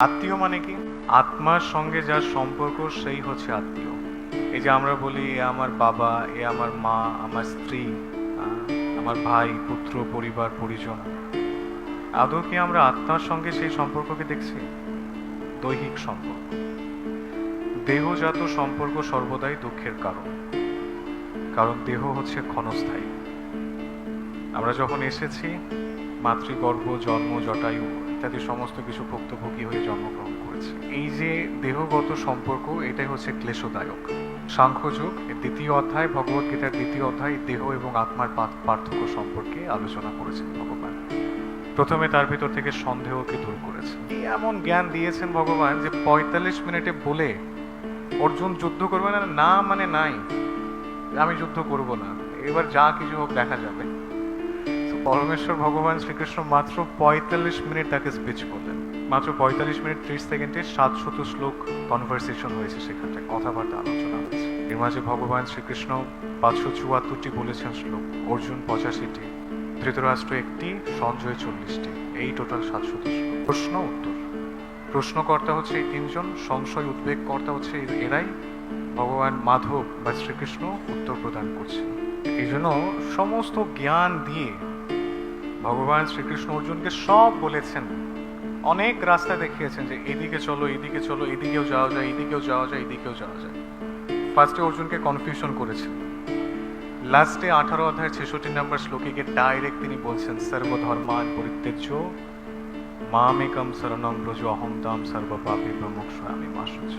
আত্মীয় মানে কি? আত্মার সঙ্গে যার সম্পর্ক, সেই হচ্ছে আত্মীয়। এই যে আমরা বলি, এ আমার বাবা, এ আমার মা, আমার স্ত্রী আমার ভাই, পুত্র, পরিবার, পরিজন। আদৌ কি আমরা আত্মার সঙ্গে সেই সম্পর্ককে দেখছি? দৈহিক সম্পর্ক। দেহজাত সম্পর্ক সর্বদাই দুঃখের কারণ। কারণ দেহ হচ্ছে ক্ষণস্থায়ী। আমরা যখন এসেছি মাতৃগর্ভ, জন্ম, জটায়ু ইত্যাদি সমস্ত কিছু ভুক্তভোগী হয়ে জন্মগ্রহণ করেছে। এই যে দেহগত সম্পর্ক, এটাই হচ্ছে ক্লেশদায়ক। সাংখ্যযোগ দ্বিতীয় অধ্যায়, ভগবত গীতার দ্বিতীয় অধ্যায়, দেহ এবং আত্মার পার্থক্য সম্পর্কে আলোচনা করেছেন ভগবান। প্রথমে তার ভিতর থেকে সন্দেহকে দূর করেছেন এমন জ্ঞান দিয়েছেন ভগবান যে পঁয়তাল্লিশ মিনিটে বলে, অর্জুন যুদ্ধ করবে? না না মানে নাই। আমি যুদ্ধ করব না। এবার যা কিছু হোক দেখা যাবে। পরমেশ্বর ভগবান শ্রীকৃষ্ণ মাত্র পঁয়তাল্লিশ মিনিট তাকে স্পিচ করলেন। মাত্র পঁয়তাল্লিশ মিনিট ত্রিশ সেকেন্ডে সাতশত শ্লোক কনভারসেশন হয়েছে সেখানটায়। কথাবার্তা, আলোচনা হয়েছে। এর মাঝে ভগবান শ্রীকৃষ্ণ পাঁচশো চুয়াত্তরটি বলেছেন শ্লোক। অর্জুন পঁচাশিটি, ধৃতরাষ্ট্র একটি, সঞ্জয় চল্লিশটি। এই টোটাল শ্লোক। প্রশ্ন উত্তর। প্রশ্নকর্তা হচ্ছে এই তিনজন, সংশয় উদ্বেগকর্তা হচ্ছে এরাই। ভগবান মাধব বা শ্রীকৃষ্ণ উত্তর প্রদান করছে এই জন্য সমস্ত জ্ঞান দিয়ে ভগবান শ্রীকৃষ্ণ অর্জুনকে সব বলেছেন। অনেক রাস্তা দেখিয়েছেন যে এদিকে চলো এদিকে চলো, এদিকেও যাওয়া যায়, এদিকেও যাওয়া যায়, এদিকেও যাওয়া যায়। ফার্স্টে অর্জুনকে কনফিউশন করেছেন। লাস্টে আঠারো অধ্যায়ের ছেষট্টি নম্বর শ্লোকে গিয়ে ডাইরেক্ট তিনি বলছেন সর্বধর্মান পরিত্যজ্য, মামেকম শরণম ব্রজ অহম দাম সর্বপাপী প্রমুখ আমি মাসুচ।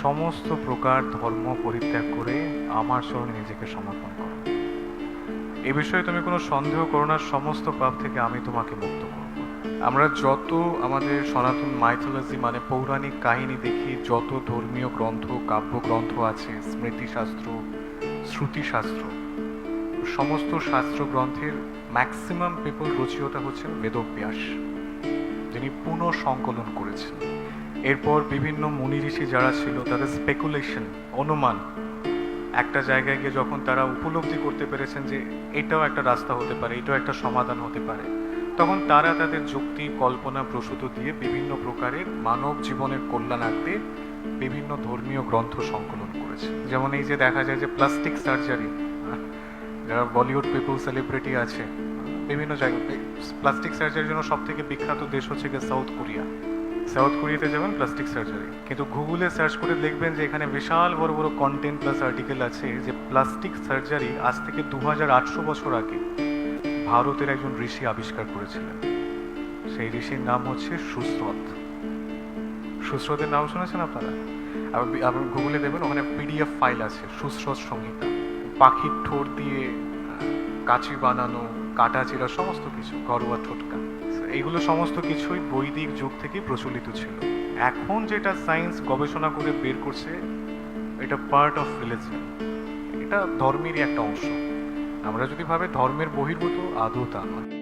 সমস্ত প্রকার ধর্ম পরিত্যাগ করে আমার শরণে নিজেকে সমর্পণ করো। এ বিষয়ে তুমি কোনো সন্দেহ করো না, সমস্ত পাপ থেকে আমি তোমাকে মুক্ত করব। আমরা যত আমাদের সনাতন মাইথোলজি মানে পৌরাণিক কাহিনী দেখি, যত ধর্মীয় গ্রন্থ, কাব্যগ্রন্থ আছে, স্মৃতিশাস্ত্র, শ্রুতিশাস্ত্র, সমস্ত শাস্ত্র গ্রন্থের ম্যাক্সিমাম পিপল রচিয়তা হচ্ছেন বেদব্যাস। যিনি পুনঃ সংকলন করেছেন। এরপর বিভিন্ন মুনি ঋষি যারা ছিল, তাদের স্পেকুলেশন অনুমান একটা জায়গায় গিয়ে যখন তারা উপলব্ধি করতে পেরেছেন যে এটাও একটা রাস্তা হতে পারে, এটাও একটা সমাধান হতে পারে, তখন তারা তাদের যুক্তি, কল্পনা, প্রসূত দিয়ে বিভিন্ন প্রকারের মানব জীবনের কল্যাণার্থে বিভিন্ন ধর্মীয় গ্রন্থ সংকলন করেছে। যেমন এই যে দেখা যায় যে প্লাস্টিক সার্জারি যারা বলিউড পিপল সেলিব্রিটি আছে, বিভিন্ন জায়গায়, প্লাস্টিক সার্জারির জন্য সব থেকে বিখ্যাত দেশ হচ্ছে গিয়ে সাউথ কোরিয়া। সাউথ কোরিয়াতে যাবেন প্লাস্টিক সার্জারি কিন্তু গুগলে সার্চ করে দেখবেন যে এখানে বিশাল বড় বড় কন্টেন্ট প্লাস আর্টিকেল আছে যে প্লাস্টিক সার্জারি আজ থেকে দু হাজার আটশো বছর আগে ভারতের একজন ঋষি আবিষ্কার করেছিলেন। সেই ঋষির নাম হচ্ছে সুশ্রত সুশ্রতের নাম শুনেছেন আপনারা? আবার গুগলে দেবেন ওখানে পিডিএফ ফাইল আছে সুশ্রত সংহিতা। পাখির ঠোঁট দিয়ে কাচি বানানো, কাটা চিরা, সমস্ত কিছু, ঘরোয়া টোটকা এইগুলো সমস্ত কিছুই বৈদিক যুগ থেকে প্রচলিত ছিল। এখন যেটা সায়েন্স গবেষণা করে বের করছে, এটা পার্ট অফ রিলিজিয়ন এটা ধর্মেরই একটা অংশ। আমরা যদি ভাবে ধর্মের বহির্ভূত, আদৌ তা নয়।